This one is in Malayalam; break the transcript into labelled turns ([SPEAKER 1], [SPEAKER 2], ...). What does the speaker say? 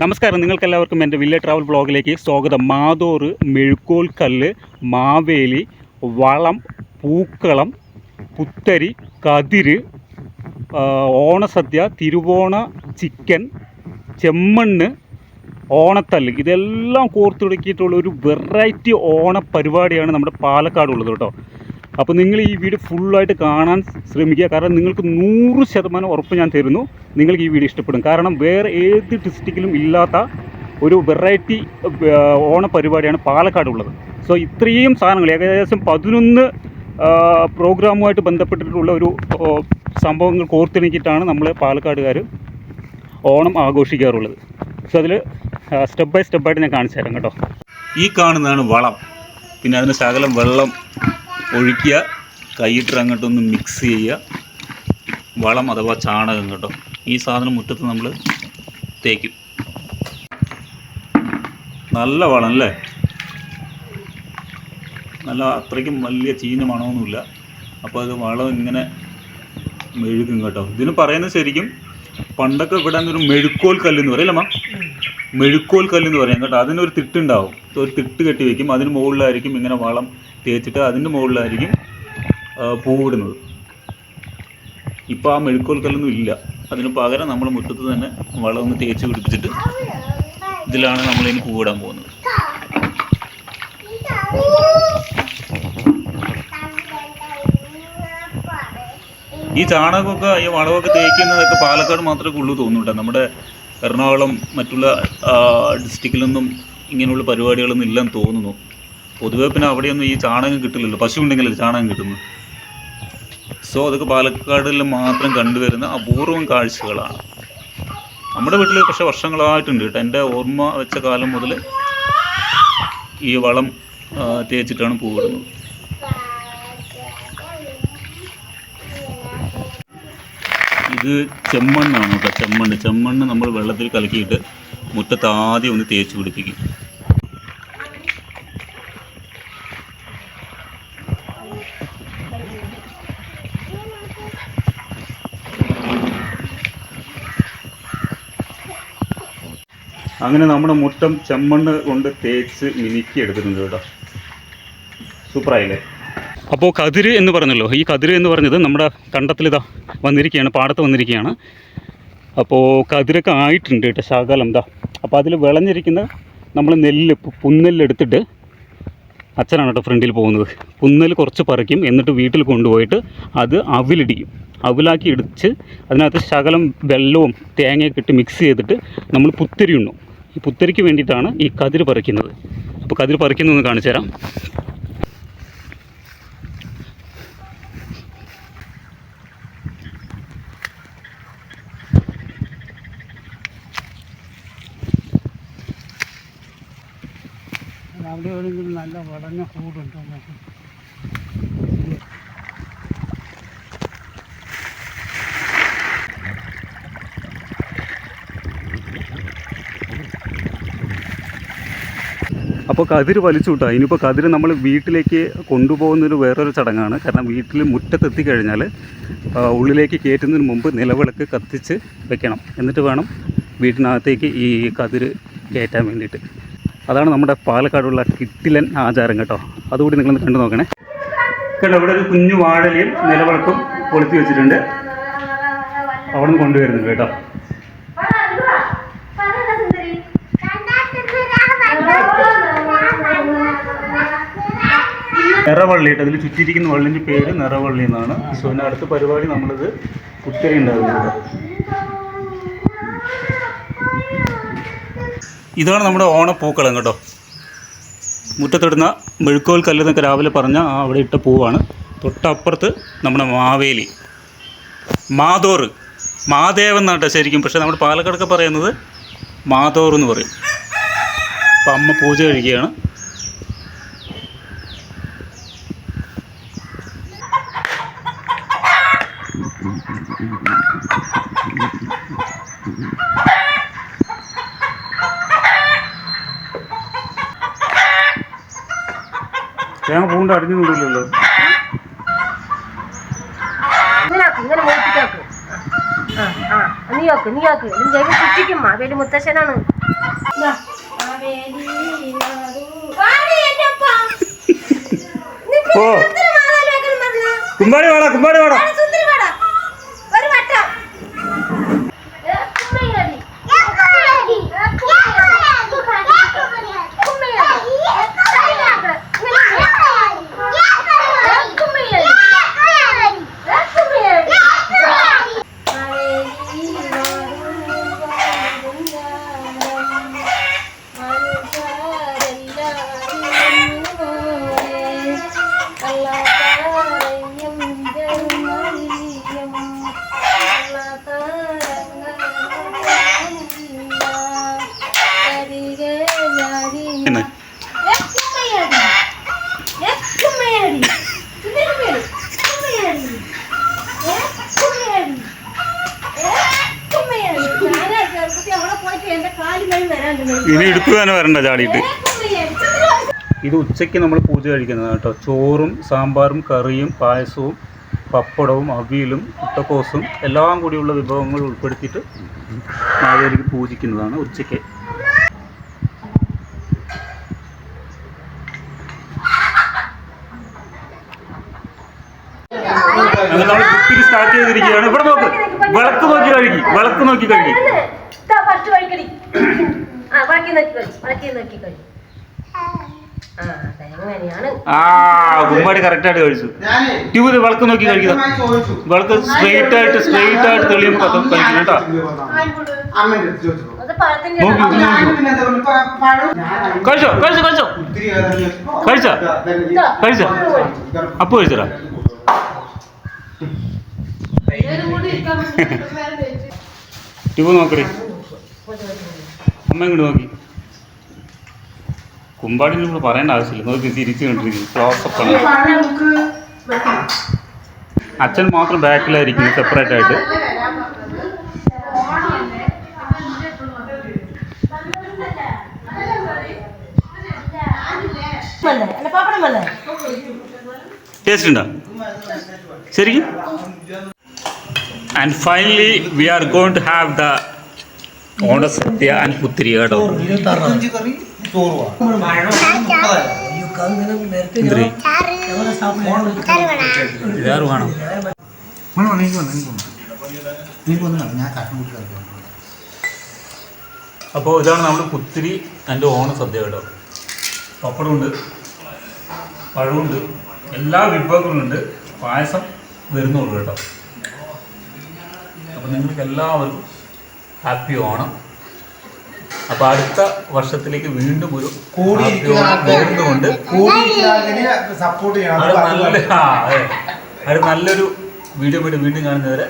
[SPEAKER 1] നമസ്കാരം. നിങ്ങൾക്കെല്ലാവർക്കും എന്റെ വില്ലേജ് ട്രാവൽ ബ്ലോഗിലേക്ക് സ്വാഗതം. മാതോറ് മെഴുക്കോൽ കല്ല് മാവേലി വളം പൂക്കളം പുത്തരി കതിര് ഓണസദ്യ തിരുവോണ ചിക്കൻ ചെമ്മണ്ണ് ഓണത്തല്ല്. ഇതെല്ലാം കോർത്തിണക്കിയിട്ടുള്ള ഒരു വെറൈറ്റി ഓണ പരിപാടിയാണ് നമ്മുടെ പാലക്കാട് ഉള്ളത് കേട്ടോ. അപ്പോൾ നിങ്ങൾ ഈ വീട് ഫുള്ളായിട്ട് കാണാൻ ശ്രമിക്കുക. കാരണം നിങ്ങൾക്ക് നൂറ് ശതമാനം ഉറപ്പ് ഞാൻ തരുന്നു. നിങ്ങൾക്ക് ഈ വീട് ഇഷ്ടപ്പെടും. കാരണം വേറെ ഏത് ഡിസ്ട്രിക്റ്റിലും ഇല്ലാത്ത ഒരു വെറൈറ്റി ഓണ പരിപാടിയാണ് പാലക്കാട് ഉള്ളത് സോ ഇത്രയും സാധനങ്ങൾ ഏകദേശം പതിനൊന്ന് പ്രോഗ്രാമുമായിട്ട് ബന്ധപ്പെട്ടിട്ടുള്ള ഒരു സംഭവങ്ങൾ കോർത്തിണക്കിയിട്ടാണ് നമ്മൾ പാലക്കാടുകാർ ഓണം ആഘോഷിക്കാറുള്ളത്. സോ അതിൽ സ്റ്റെപ്പ് ബൈ സ്റ്റെപ്പായിട്ട് ഞാൻ കാണിച്ചു തരാം കേട്ടോ. ഈ കാണുന്നതാണ് വളം. പിന്നെ അതിന് ശകലം വെള്ളം ഒഴിക്കുക. കൈയിട്ട് അങ്ങോട്ടൊന്ന് മിക്സ് ചെയ്യുക. വളം അഥവാ ചാണകം കേട്ടോ. ഈ സാധനം മുറ്റത്ത് നമ്മൾ തേക്കും. നല്ല വളം അല്ലേ? നല്ല അത്രയ്ക്കും വലിയ ചീഞ്ഞ മണമൊന്നുമില്ല. അപ്പോൾ അത് വളം ഇങ്ങനെ മെഴുകും കേട്ടോ. ഇതിന് പറയുന്നത് ശരിക്കും പണ്ടൊക്കെ ഇവിടെ ഒരു മെഴുക്കോൽ കല്ലെന്ന് പറയില്ലമ്മ മെഴുക്കോൽ കല്ലെന്ന് പറയാം കേട്ടോ. അതിനൊരു തിട്ടുണ്ടാവും. ഒരു തിട്ട് കെട്ടി വെക്കും. അതിന് മുകളിലായിരിക്കും ഇങ്ങനെ വളം തേച്ചിട്ട് അതിന്റെ മുകളിലായിരിക്കും പൂവിടുന്നത്. ഇപ്പോൾ ആ മെഴുക്കോൽക്കല്ലൊന്നും ഇല്ല. അതിന് പകരം നമ്മൾ മുറ്റത്ത് തന്നെ വളം ഒന്ന് തേച്ച് പിടിപ്പിച്ചിട്ട് ഇതിലാണ് നമ്മളിനി പൂവിടാൻ പോകുന്നത്. ഈ ചാണകമൊക്കെ ഈ വളമൊക്കെ തേക്കുന്നതൊക്കെ പാലക്കാട് മാത്രമേ ഉള്ളൂ തോന്നുന്നുണ്ട്. നമ്മുടെ എറണാകുളം മറ്റുള്ള ഡിസ്ട്രിക്റ്റിലൊന്നും ഇങ്ങനെയുള്ള പരിപാടികളൊന്നും ഇല്ലെന്ന് തോന്നുന്നു. പൊതുവേ പിന്നെ അവിടെയൊന്നും ഈ ചാണകം കിട്ടില്ലല്ലോ. പശു ഉണ്ടെങ്കിലല്ലേ ചാണകം കിട്ടുന്നു. സോ അതൊക്കെ പാലക്കാടിൽ മാത്രം കണ്ടുവരുന്ന അപൂർവം കാഴ്ചകളാണ്. നമ്മുടെ വീട്ടിൽ പക്ഷേ വർഷങ്ങളായിട്ടുണ്ട് കേട്ടോ. എന്റെ ഓർമ്മ വെച്ച കാലം മുതൽ ഈ വളം തേച്ചിട്ടാണ് പൂവിടുന്നത്. ഇത് ചെമ്മണ്ണാണ് കേട്ടോ. ചെമ്മണ്ണ്. ചെമ്മണ്ണ് നമ്മൾ വെള്ളത്തിൽ കലക്കിയിട്ട് മുറ്റത്ത് ആദ്യം ഒന്ന് തേച്ച് പിടിപ്പിക്കും. അങ്ങനെ നമ്മുടെ മുട്ടം ചെമ്മണ്ണ് കൊണ്ട് തേച്ച് മിനുക്കി എടുത്തിട്ടുണ്ട് കേട്ടോ. സൂപ്പറായില്ലേ? അപ്പോൾ കതിര് എന്ന് പറഞ്ഞല്ലോ. ഈ കതിര് എന്ന് പറഞ്ഞത് നമ്മുടെ കണ്ടത്തിലിതാ വന്നിരിക്കുകയാണ് പാടത്ത് വന്നിരിക്കുകയാണ്. അപ്പോൾ കതിരൊക്കെ ആയിട്ടുണ്ട് കേട്ടോ ശകലം എന്താ അപ്പോൾ അതിൽ വിളഞ്ഞിരിക്കുന്ന നമ്മൾ നെല്ല് പുന്നെല്ലെടുത്തിട്ട് അച്ഛനാണ് കേട്ടോ ഫ്രണ്ടിൽ പോകുന്നത്. പുന്നൽ കുറച്ച് പറിക്കും എന്നിട്ട് വീട്ടിൽ കൊണ്ടുപോയിട്ട് അത് അവിലിടിക്കും. അവിലാക്കി ഇടിച്ച് അതിനകത്ത് ശകലം വെള്ളവും തേങ്ങയൊക്കെ ഇട്ട് മിക്സ് ചെയ്തിട്ട് നമ്മൾ പുത്തരി ഉണ്ണും. ഈ പുത്തരിക്ക് വേണ്ടിയിട്ടാണ് ഈ കതിർ പറിക്കുന്നത്. അപ്പോൾ കതിർ പറിക്കുന്നതെന്ന് കാണിച്ചു തരാം.
[SPEAKER 2] അവിടെ എവിടെയെങ്കിലും നല്ല വളഞ്ഞ കൂടുണ്ടോ?
[SPEAKER 1] അപ്പോൾ കതിര് വലിച്ചു കൂട്ടുക ഇനിയിപ്പോൾ കതിര് നമ്മൾ വീട്ടിലേക്ക് കൊണ്ടുപോകുന്നൊരു വേറൊരു ചടങ്ങാണ്. കാരണം വീട്ടിൽ മുറ്റത്തെത്തി കഴിഞ്ഞാൽ ആ, ഉള്ളിലേക്ക് കയറ്റുന്നതിന് മുമ്പ് നിലവിളക്ക് കത്തിച്ച് വെക്കണം. എന്നിട്ട് വേണം വീട്ടിനകത്തേക്ക് ഈ കതിര് കയറ്റാൻ വേണ്ടിയിട്ട്. അതാണ് നമ്മുടെ പാലക്കാടുള്ള കിട്ടിലൻ ആചാരം കേട്ടോ. അതുകൂടി നിങ്ങൾ കണ്ടു നോക്കണേ. കേട്ടോ ഇവിടെ ഒരു കുഞ്ഞു വാഴലയും നിലവിളക്കും കൊളുത്തി വെച്ചിട്ടുണ്ട്. അവിടെ നിന്ന് കൊണ്ടുവരുന്നുണ്ട് കേട്ടോ. നിറവള്ളി കേട്ടോ അതിൽ ചുറ്റിയിരിക്കുന്ന വള്ളിന്റെ പേര് നിറവള്ളി എന്നാണ്. സോ അടുത്ത പരിപാടി നമ്മളിത് കുത്തിരി ഉണ്ടാകുന്നത് ഇതാണ് നമ്മുടെ ഓണപ്പൂക്കളം കേട്ടോ. മുറ്റത്തിടുന്ന മെഴുക്കോൽ കല്ല് എന്നൊക്കെ രാവിലെ പറഞ്ഞ അവിടെ ഇട്ട പൂവാണ്. തൊട്ടപ്പുറത്ത് നമ്മുടെ മാവേലി. മാതോറ്. മാദേവൻ എന്നാട്ടോ ശരിക്കും. പക്ഷേ നമ്മുടെ പാലക്കാടൊക്കെ പറയുന്നത് മാതോർ എന്ന് പറയും. അപ്പം അമ്മ പൂജ കഴിക്കുകയാണ്. പൂണ്ട് അടിഞ്ഞു കൂടില്ലല്ലോ
[SPEAKER 2] ഇങ്ങനെ ഇങ്ങനെ മോട്ടിക്കാക്ക് ആ ആ നീ
[SPEAKER 3] നീ നീ നോക്ക് നിന്റെ കയ്യിൽ മാവേലി മുത്തശ്ശനാണ്.
[SPEAKER 1] ഓ? കുമ്പാടി വേടാ കുമ്പാടി വേടാ. ഇനി എടുത്തു തന്നെ വരണ്ട ചാടിയിട്ട്. ഇത് ഉച്ചയ്ക്ക് നമ്മൾ പൂജ കഴിക്കുന്നതാണ് കേട്ടോ. ചോറും സാമ്പാറും കറിയും പായസവും പപ്പടവും അവിയലും മുട്ടക്കോസും എല്ലാം കൂടിയുള്ള വിഭവങ്ങൾ ഉൾപ്പെടുത്തിയിട്ട് മാവേലിക്ക് പൂജിക്കുന്നതാണ് ഉച്ചയ്ക്ക്. അങ്ങനെ നമ്മൾ കുത്തിരി സ്റ്റാർട്ട് ചെയ്തിരിക്കുകയാണ്. ഇവിടെ നോക്ക്. വിളക്ക് നോക്കി കഴുകി. വിളക്ക് നോക്കി കഴുകി.
[SPEAKER 3] ആ വളക്കി നോക്കി കഴി. വളക്കി നോക്കി
[SPEAKER 1] ട്യൂബ് വിളക്ക് നോക്കി കഴിക്കുക
[SPEAKER 4] വ്യക്തമായി ചോദിച്ചു.
[SPEAKER 1] വിളക്ക് സ്ട്രെയിറ്റ് ആയിട്ട് സ്ട്രെയിറ്റ് ആയിട്ട് തെളിയുമ്പോൾ കഴിക്കണം കേട്ടോ കഴിച്ചോ കഴിച്ചോ കഴിച്ചോ. കഴിച്ചോ? കഴിച്ചോ? അപ്പു ട്യൂബ് നോക്കടി അമ്മ ഇങ്ങോട്ട് നോക്കി. കുമ്പാടി കൂടെ പറയേണ്ട ആവശ്യമില്ല. നോക്കി തിരിച്ചു കൊണ്ടിരിക്കുന്നു. ക്ലോസപ്പ് അച്ഛൻ മാത്രം ബാക്കിലായിരിക്കും സെപ്പറേറ്റ് ആയിട്ട്. ശരിക്കും? And finally we are going to have the Onasadya and. എന്തിരി ഇതാറ് വേണം. അപ്പോൾ ഇതാണ് നമ്മുടെ പുത്തിരി എന്റെ ഓണസദ്യ കേട്ടോ. പപ്പടമുണ്ട് പഴമുണ്ട് എല്ലാ വിഭവങ്ങളുണ്ട്. പായസം വരുന്നുള്ളൂ കേട്ടോ. അപ്പോൾ നിങ്ങൾക്ക് എല്ലാവർക്കും ഹാപ്പി ഓണം. അപ്പൊ അടുത്ത വർഷത്തിലേക്ക് വീണ്ടും ഒരു കൂടി കൊണ്ട്
[SPEAKER 4] സപ്പോർട്ട് ചെയ്യണം.
[SPEAKER 1] അത്. നല്ലൊരു വീഡിയോ വീണ്ടും കാണുന്നവരെ